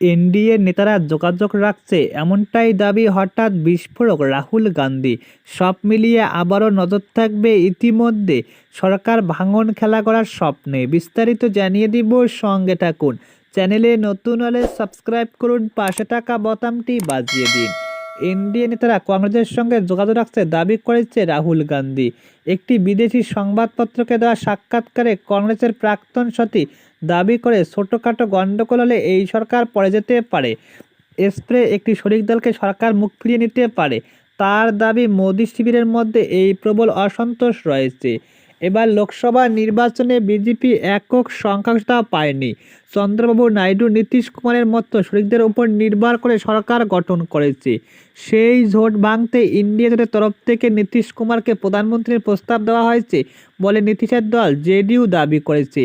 NDA নেতারা যোগাযোগ রাখছে, এমনটাই দাবি হঠাৎ বিস্ফোরক রাহুল গান্ধী। সব মিলিয়ে আবারও নজর থাকবে ইতিমধ্যে। সরকার ভাঙন খেলা করার স্বপ্নে। বিস্তারিত জানিয়ে দিব সঙ্গে থাকুন। চ্যানেলে নতুন হলে সাবস্ক্রাইব করুন, পাশে থাকা বোতামটি বাজিয়ে দিন। এনডিএ নেতারা কংগ্রেসের সঙ্গে যোগাযোগ রাখতে দাবি করেছে রাহুল গান্ধী। একটি বিদেশি সংবাদপত্রকে দেওয়া সাক্ষাৎকারে কংগ্রেসের প্রাক্তন সতী দাবি করে ছোটোখাটো গণ্ডগোল হলে এই সরকার পড়ে যেতে পারে। স্প্রে একটি শরিক দলকে সরকার মুখ ফিরিয়ে নিতে পারে। তার দাবি, মোদী শিবিরের মধ্যে এই প্রবল অসন্তোষ রয়েছে। এবার লোকসভা নির্বাচনে বিজেপি একক সংখ্যাংশতা পায়নি। চন্দ্রবাবু নাইডু নীতিশ কুমারের মতো শরিকদের উপর নির্ভর করে সরকার গঠন করেছে। সেই জোট ভাঙতে ইন্ডিয়া জোটের তরফ থেকে নীতিশ কুমারকে প্রধানমন্ত্রীর প্রস্তাব দেওয়া হয়েছে বলে নীতিশের দল জেডিইউ দাবি করেছে।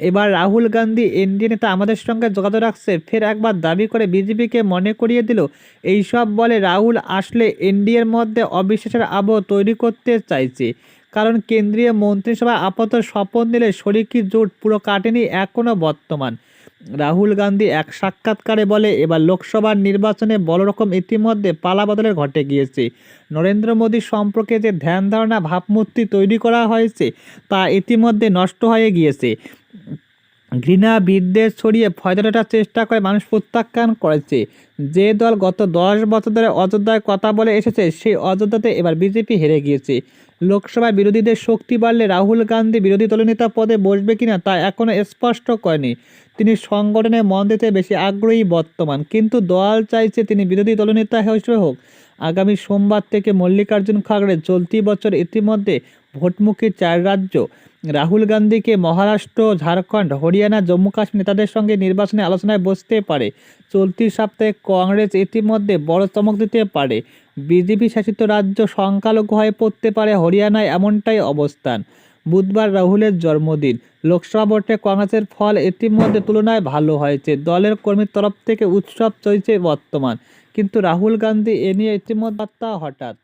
এবার রাহুল গান্ধী এনডিএ নেতা আমাদের সঙ্গে যোগাযোগ রাখছে, ফের একবার দাবি করে বিজেপিকে মনে করিয়ে দিল। এইসব বলে রাহুল আসলে এনডিএর মধ্যে অবিশ্বাসের আবহ তৈরি করতে চাইছে। কারণ কেন্দ্রীয় মন্ত্রিসভা আপাতত শপথ নিলে শরিকি জোট পুরো কাটেনি এখনও বর্তমান। রাহুল গান্ধী এক সাক্ষাৎকারে বলে, এবার লোকসভার নির্বাচনে বড় রকম ইতিমধ্যে পালাবদলের ঘটে গিয়েছে। নরেন্দ্র মোদী সম্পর্কে যে ধ্যান ধারণা ভাবমূর্তি তৈরি করা হয়েছে, তা ইতিমধ্যে নষ্ট হয়ে গিয়েছে। ঘৃণা, বিদ্বেষ ছড়িয়ে ফয়দাটার চেষ্টা করে মানুষ প্রত্যাখ্যান করেছে। যে দল গত দশ বছর ধরে অযোধ্যায় কথা বলে এসেছে, সেই অযোধ্যাতে এবার বিজেপি হেরে গিয়েছে। লোকসভায় বিরোধীদের শক্তি বাড়লে রাহুল গান্ধী বিরোধী দলনেতা পদে বসবে কিনা তা এখনও স্পষ্ট করেনি। তিনি সংগঠনে মন দিতে বেশি আগ্রহী বর্তমান, কিন্তু দল চাইছে তিনি বিরোধী দলনেতা হিসেবে হোক। আগামী সোমবার থেকে মল্লিকার্জুন খাগড়ে চলতি বছর ইতিমধ্যে ভোটমুখী চার রাজ্য রাহুল গান্ধীকে মহারাষ্ট্র, ঝাড়খণ্ড, হরিয়ানা, জম্মু কাশ্মীর নেতাদের সঙ্গে নির্বাচনে আলোচনায় বসতে পারে। চলতি সপ্তাহে কংগ্রেস ইতিমধ্যে বড় চমক দিতে পারে। বিজেপি শাসিত রাজ্য সংখ্যালঘু হয়ে পড়তে পারে হরিয়ানায় এমনটাই অবস্থান। বুধবার রাহুলের জন্মদিন। লোকসভা ভোটে কংগ্রেসের ফল ইতিমধ্যে তুলনায় ভালো হয়েছে। দলের কর্মীর তরফ থেকে উৎসব চলছে বর্তমান। কিন্তু রাহুল গান্ধী এ নিয়ে ইতিমধ্যে বার্তা হঠাৎ।